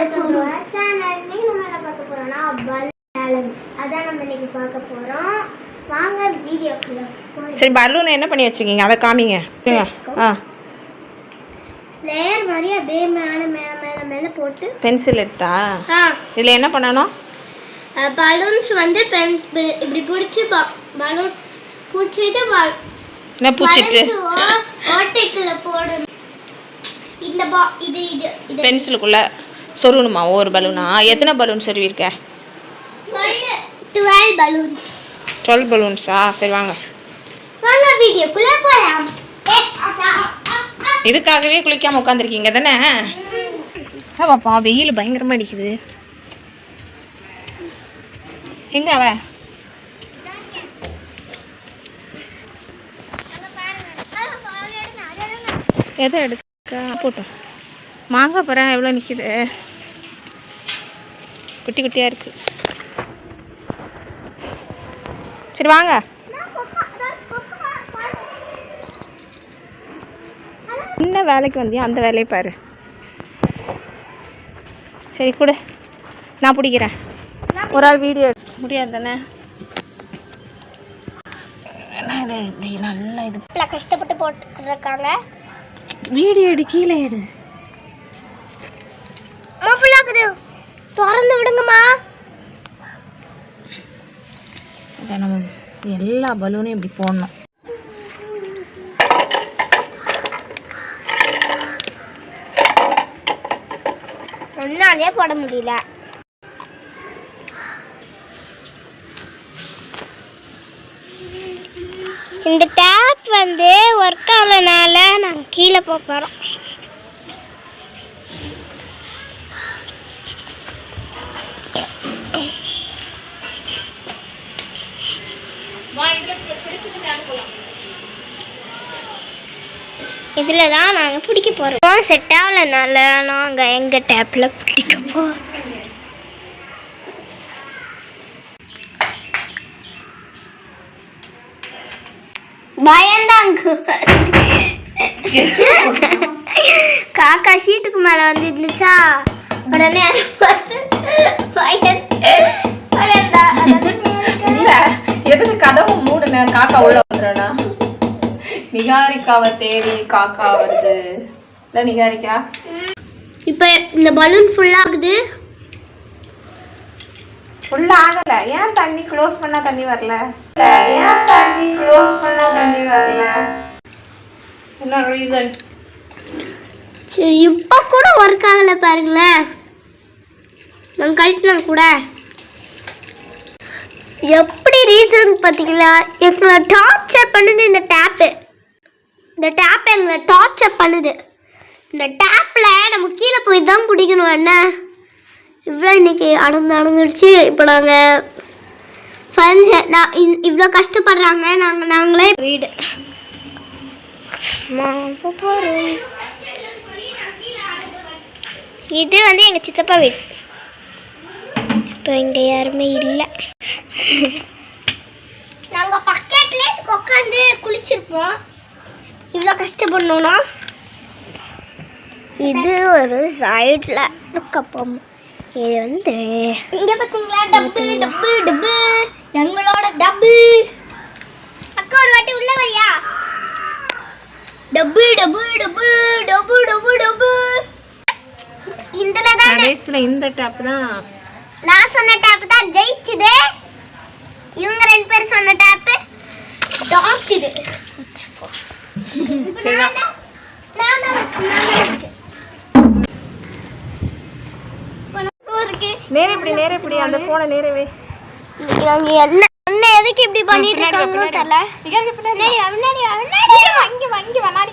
Welcome to our channel இன்னைக்கு நம்ம என்ன பார்க்க போறோம்னா பலூன் சேலஞ்ச் அதான் நம்ம இன்னைக்கு பார்க்க போறோம். வாங்க வீடியோக்குள்ள போய். சரி பலூன் என்ன பண்ணி வச்சிருக்கீங்க? அதை காமிங்க. ஆ. லேயர் மாதிரி அப்படியே மேலே மேலே மேலே மேலே போட்டு. பென்சில் எடுத்தா? ஆ. இதில் என்ன பண்ணணும்? பலூன்ஸ் வந்து பென் இப்படி பிடிச்சி பலூன் பிடிச்சிட்டு என்ன பூச்சிட்டு? ஓட்டைக்குள்ள போடணும். இந்த பா இது இது பென்சிலுக்குள்ளே சொருகணுமா ஒரு பலூனா எத்தனை பலூன் சொருவிருக்க டுவெல் பலூன் டுவெல் பலூன்ஸா சரி வாங்க. வாங்க வீடியோக்குள்ள போலாம். இதுக்காகவே குளிக்காம உட்காந்துருக்கீங்க தானே? பாப்பா வெயில் பயங்கரமாக அடிக்குது. எங்க அவ? எதை எடுக்க? போட்டோம். மாங்காய் பழம் எவ்வளோ நிற்கிது? குட்டி குட்டியாக இருக்கு. சரி வாங்க. என்ன வேலைக்கு வந்தியா? அந்த வேலையை பாரு. சரி கொடு. நான் பிடிக்கிறேன். ஒரு ஆள் வீடியோ முடியாது தானே? என்ன இது? இப்படி நல்லா இது கஷ்டப்பட்டு போட்டுருக்காங்க. வீடியோ எடு கீழே எடு. ஃபுல்லாக்குது திறந்து விடுங்கம்மா. நம்ம எல்லா பலூனையும் இப்படி போடணும். ஒன்னாலே போட முடியல. இந்த டேப் வந்து ஒர்க் ஆகலனால நாங்கள் கீழே போக போகிறோம் இதில் தான் நாங்கள் பிடிக்க போகிறோம் செட் ஆகலைனால நாங்கள் எங்கள் டேப்பில் பிடிக்க போகிறோம் பயந்தாங்க. காக்கா ஷீட்டுக்கு மேலே வந்து இருந்துச்சா? உடனே பார்த்து பயந்தா. காக்கா உள்ள வந்துடும்னா நிகாரிக்காவை தேடி காக்கா வருது. இல்லை நிகாரிக்கா? இப்போ இந்த பலூன் ஃபுல்லாகுது ஃபுல்லா ஆகல. ஏன் தண்ணி க்ளோஸ் பண்ணா தண்ணி வரல? ஏன் தண்ணி க்ளோஸ் பண்ணா தண்ணி வரல? என்ன ரீசன் சரி இப்போ கூட ஒர்க் ஆகலை பாருங்களேன். நான் கழட்டினா கூட. எப்படி ரீசன் பார்த்தீங்களா? எங்களை டார்ச்சர் பண்ணுது இந்த டேப்பு இந்த டேப் எங்களை டார்ச்சர் பண்ணுது. இந்த டேப்பில் நம்ம கீழே போய் தான் பிடிக்கணும் என்ன? இவ்வளோ இன்னைக்கு அடந்து அடந்துடுச்சு இப்போ நாங்கள் ஃபங்க்ஷன் நான் இவ்வளோ கஷ்டப்படுறாங்க. நாங்கள் நாங்களே வீடு. போகிறோம் இது வந்து எங்கள் சித்தப்பா வீடு. இப்போ இங்கே யாருமே இல்லை. நாங்கள் பக்கெட்லேயே உட்காந்து குளிச்சிருப்போம். இவ்வளோ கஷ்டப்படணும்னா? இது ஒரு சைடில் இருக்கப்போம் இது வந்து இங்கே பார்த்தீங்களா டப்பு டப்பு டப்பு எங்களோட டப்பு அக்கா ஒரு வாட்டி உள்ள வரியா? டப்பு டப்பு டப்பு டப்பு டப்பு டப்பு தான் கடைசியில் இந்த டேப் தான். நான் சொன்ன டேப் தான் ஜெயிச்சுது. இவங்க ரெண்டு பேரும் சொன்ன டேப் தான் இருக்கு. நேரே இப்படி நேரே இப்படி அந்த ஃபோனை நேரவே இவங்க என்ன என்ன எதுக்கு இப்படி பண்ணிட்டு பின்னாடி இருக்காங்கன்னு பின்னாடி தெரியல. வா. நிகாரிக்கா பின்னாடி வா. முன்னாடி வா, முன்னாடி வா, முன்னாடி